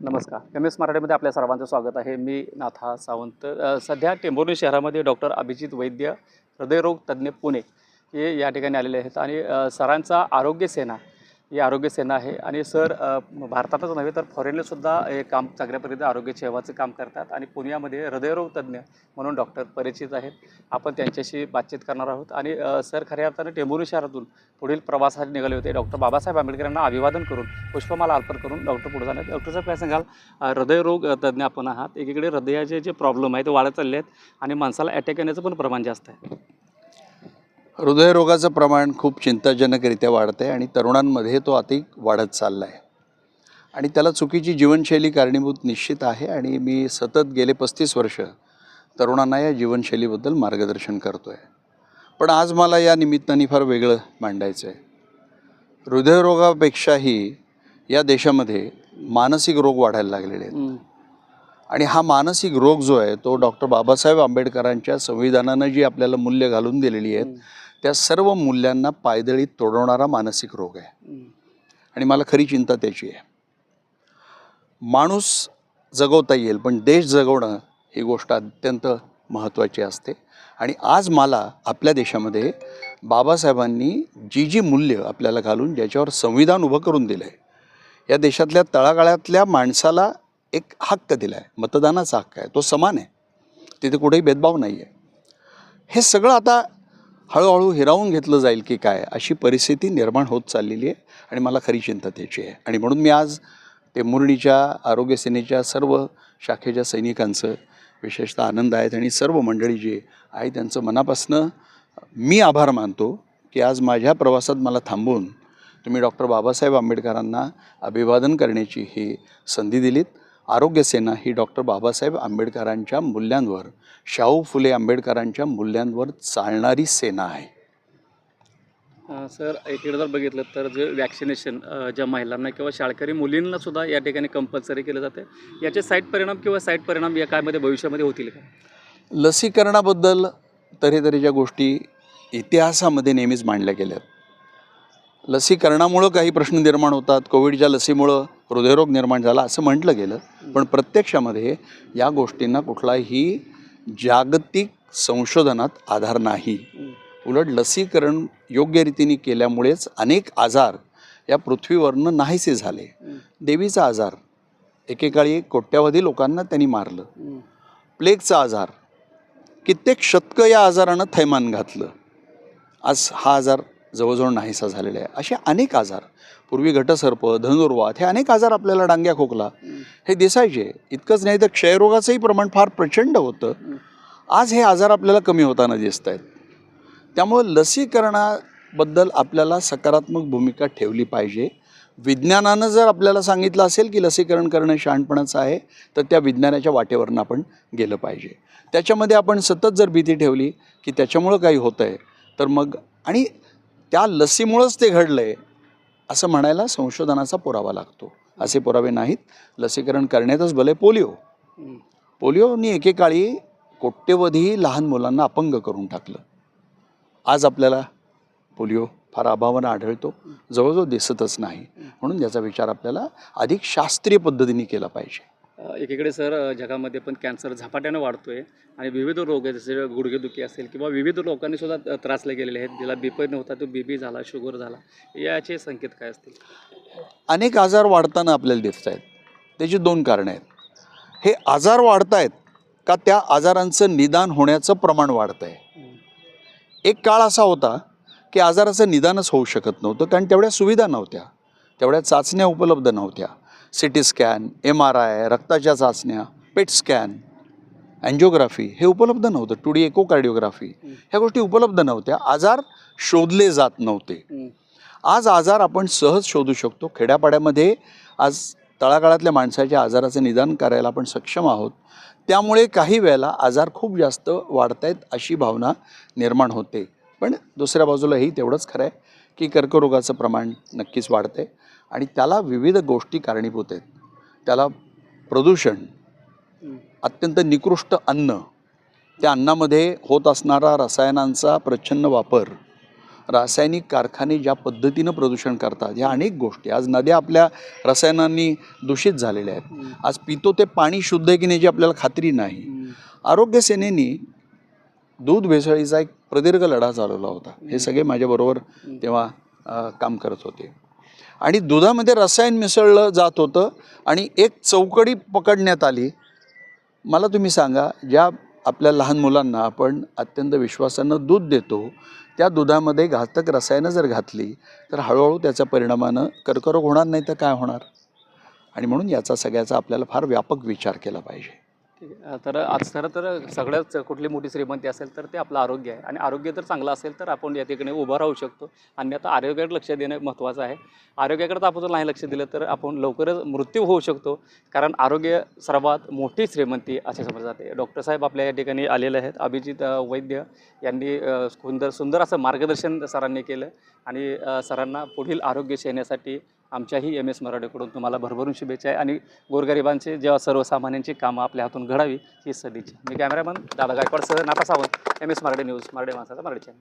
नमस्कार. M S मराठीमध्ये आपल्या सर्वांचं स्वागत आहे. मी नाथा सावंत. सध्या टेंभुर्णी शहरामध्ये डॉक्टर अभिजित वैद्य हृदयरोग तज्ज्ञ पुणे हे या ठिकाणी आलेले आहेत. आणि सरांचा आरोग्य सेना ही आरोग्य सेना आहे. आणि सर भारतातच नव्हे तर फॉरेनलासुद्धा हे काम चांगल्या पद्धतीने आरोग्य सेवाचं काम करतात आणि पुण्यामध्ये हृदयरोग तज्ज्ञ म्हणून डॉक्टर परिचित आहेत. आपण त्यांच्याशी बातचीत करणार आहोत. आणि सर खऱ्या अर्थाने टेंभुर्णी शहरातून पुढील प्रवासासाठी निघाले होते. डॉक्टर बाबासाहेब आंबेडकरांना अभिवादन करून पुष्पमाला अर्पण करून डॉक्टर पुढे जाणार. डॉक्टर साहेब काय सांगाल? हृदयरोग तज्ज्ञ आपण आहात. एकीकडे हृदयाचे जे प्रॉब्लेम आहे ते वाढत चालले आहेत आणि माणसाला अटॅक येण्याचं पण प्रमाण जास्त आहे. हृदयरोगाचं प्रमाण खूप चिंताजनकरित्या वाढतं आहे आणि तरुणांमध्ये तो अति वाढत चालला आहे आणि त्याला चुकीची जीवनशैली कारणीभूत निश्चित आहे आणि मी सतत गेले पस्तीस वर्ष तरुणांना या जीवनशैलीबद्दल मार्गदर्शन करतो आहे पण आज मला या निमित्ताने फार वेगळं मांडायचं आहे हृदयरोगापेक्षाही या देशामध्ये मानसिक रोग वाढायला लागलेले आहेत. आणि हा मानसिक रोग जो आहे तो डॉक्टर बाबासाहेब आंबेडकरांच्या संविधानानं जी आपल्याला मूल्य घालून दिलेली आहेत त्या सर्व मूल्यांना पायदळीत तोडवणारा मानसिक रोग आहे. आणि मला खरी चिंता त्याची आहे. माणूस जगवता येईल पण देश जगवणं ही गोष्ट अत्यंत महत्त्वाची असते. आणि आज मला आपल्या देशामध्ये बाबासाहेबांनी जी जी मूल्य आपल्याला घालून ज्याच्यावर संविधान उभं करून दिलं आहे या देशातल्या तळागाळातल्या माणसाला एक हक्क दिला आहे मतदानाचा हक्क आहे तो समान आहे. तिथे कुठेही भेदभाव नाही आहे हे सगळं आता हळूहळू हिरावून घेतलं जाईल की काय अशी परिस्थिती निर्माण होत चाललेली आहे आणि मला खरी चिंता त्याची आहे. आणि म्हणून मी आज ते मुरडीच्या आरोग्य सेनेच्या सर्व शाखेच्या सैनिकांचं विशेषतः आनंद आहेत आणि सर्व मंडळी जे आहे त्यांचं मनापासनं मी आभार मानतो की आज माझ्या प्रवासात मला थांबवून तुम्ही डॉक्टर बाबासाहेब आंबेडकरांना अभिवादन करण्याची ही संधी दिलीत. आरोग्य सेना ही डॉक्टर बाबासाहेब आंबेडकरांच्या मूल्यांवर शाहू फुले आंबेडकरांच्या मूल्यांवर चालणारी सेना आहे. सर एकीकडे जर बघितलं तर जे वॅक्सिनेशन ज्या महिलांना किंवा शाळकरी मुलींना सुद्धा या ठिकाणी कंपल्सरी केलं जातं. याचे साईड परिणाम किंवा साईड परिणाम या कायमध्ये भविष्यामध्ये होतील का? लसीकरणाबद्दल तऱ्हेतऱ्हेच्या गोष्टी इतिहासामध्ये नेहमीच मांडल्या गेल्यात. लसीकरणामुळं काही प्रश्न निर्माण होतात कोविडच्या लसीमुळं हृदयरोग निर्माण झाला असं म्हटलं गेलं. पण प्रत्यक्षामध्ये या गोष्टींना कुठलाही जागतिक संशोधनात आधार नाही. उलट लसीकरण योग्य रीतीने केल्यामुळेच अनेक आजार या पृथ्वीवरनं नाहीसे झाले. देवीचा आजार एकेकाळी कोट्यावधी लोकांना त्यांनी मारलं. प्लेगचा आजार कित्येक शतकं या आजारानं थैमान घातलं. आज हा आजार जवळजवळ नाहीसा झालेला आहे. असे अनेक आजार. पूर्वी घटसर्प धनुर्वात हे अनेक आजार आपल्याला डांग्या खोकला हे दिसायचे. इतकंच नाही तर क्षयरोगाचंही प्रमाण फार प्रचंड होतं. आज हे आजार आपल्याला कमी होताना दिसत आहेत त्यामुळं लसीकरणाबद्दल आपल्याला सकारात्मक भूमिका ठेवली पाहिजे. विज्ञानानं जर आपल्याला सांगितलं असेल की लसीकरण करणं शहाणपणाचं आहे तर त्या विज्ञानाच्या वाटेवरनं आपण गेलं पाहिजे. त्याच्यामध्ये आपण सतत जर भीती ठेवली की त्याच्यामुळं काही होतं आहे तर मग आणि त्या लसीमुळंच ते घडलं आहे असं म्हणायला संशोधनाचा पुरावा लागतो. असे पुरावे नाहीत. लसीकरण करण्यातच भले पोलिओ. पोलिओनी एकेकाळी कोट्यवधी लहान मुलांना अपंग करून टाकलं. आज आपल्याला पोलिओ फार अभावानं आढळतो. जवळजवळ दिसतच नाही. म्हणून याचा विचार आपल्याला अधिक शास्त्रीय पद्धतीने केला पाहिजे. एकीकडे सर जगामध्ये पण कॅन्सर झपाट्यानं वाढतो आहे आणि विविध रोग आहे जसे गुडघेदुखी असेल किंवा विविध लोकांनी सुद्धा त्रासले गेलेले आहेत. ज्याला बीपी नव्हता तो बीपी झाला शुगर झाला. याचे संकेत काय असतील? अनेक आजार वाढताना आपल्याला दिसत आहेत. त्याची दोन कारणं आहेत. हे आजार वाढत आहेत का त्या आजारांचं निदान होण्याचं प्रमाण वाढतं आहे? एक काळ असा होता की आजाराचं निदानच होऊ शकत नव्हतं कारण तेवढ्या सुविधा नव्हत्या. तेवढ्या चाचण्या उपलब्ध नव्हत्या. C T scan M R I रक्ताच्या चाचण्या पेट स्कॅन अँजिओग्राफी हे उपलब्ध नव्हतं. टू डी एकोकार्डिओग्राफी ह्या गोष्टी उपलब्ध नव्हत्या. आजार शोधले जात नव्हते. आज आजार आपण सहज शोधू शकतो. खेड्यापाड्यामध्ये आज तळागाळातल्या माणसाच्या आजाराचं निदान करायला आपण सक्षम आहोत. त्यामुळे काही वेळेला आजार खूप जास्त वाढत आहेत अशी भावना निर्माण होते. पण दुसऱ्या बाजूलाही तेवढंच खरं आहे की कर्करोगाचं प्रमाण नक्कीच वाढतं आहे आणि त्याला विविध गोष्टी कारणीभूत आहेत. त्याला प्रदूषण अत्यंत निकृष्ट अन्न त्या अन्नामध्ये होत असणारा रसायनांचा प्रचंड वापर रासायनिक कारखाने ज्या पद्धतीनं प्रदूषण करतात ह्या अनेक गोष्टी. आज नद्या आपल्या रसायनांनी दूषित झालेल्या आहेत. आज पितो ते पाणी शुद्ध आहे की नाही याची आपल्याला खात्री नाही. आरोग्य सेनेनी दूध भेसळीचा एक प्रदीर्घ लढा चालवला होता. हे सगळे माझ्याबरोबर तेव्हा काम करत होते. आणि दुधामध्ये रसायन मिसळलं जात होतं आणि एक चौकडी पकडण्यात आली. मला तुम्ही सांगा ज्या आपल्या लहान मुलांना आपण अत्यंत विश्वासानं दूध देतो त्या दुधामध्ये घातक रसायनं जर घातली तर हळूहळू त्याच्या परिणामानं कर्करोग होणार नाही तर काय होणार? आणि म्हणून याचा सगळ्याचा आपल्याला फार व्यापक विचार केला पाहिजे. ठीक आहे. तर आज खरं तर सगळ्याच कुठली मोठी श्रीमंती असेल तर ते आपलं आरोग्य आहे. आणि आरोग्य जर चांगलं असेल तर आपण या ठिकाणी उभं राहू शकतो. आणि आता आरोग्याकडे लक्ष देणं महत्त्वाचं आहे. आरोग्याकडे तर आपण जर नाही लक्ष दिलं तर आपण लवकरच मृत्यू होऊ शकतो. कारण आरोग्य सर्वात मोठी श्रीमंती असे समजलं जाते. डॉक्टर साहेब आपल्या या ठिकाणी आलेले आहेत. अभिजित वैद्य यांनी सुंदर सुंदर असं मार्गदर्शन सरांनी केलं. आणि सरांना पुढील आरोग्य सेनेसाठी आमच्याही एम एस मराठीकडून तुम्हाला भरभरून शुभेच्छा आहे. आणि गोरगरिबांचे जेव्हा सर्वसामान्यांची कामं आपल्या हातून घडावी ही सदिच्छा. मी कॅमेरामन दादा गायकवाड सर नाता Sawant M S Marathi news Marathi माणसाचा मराठी चॅनल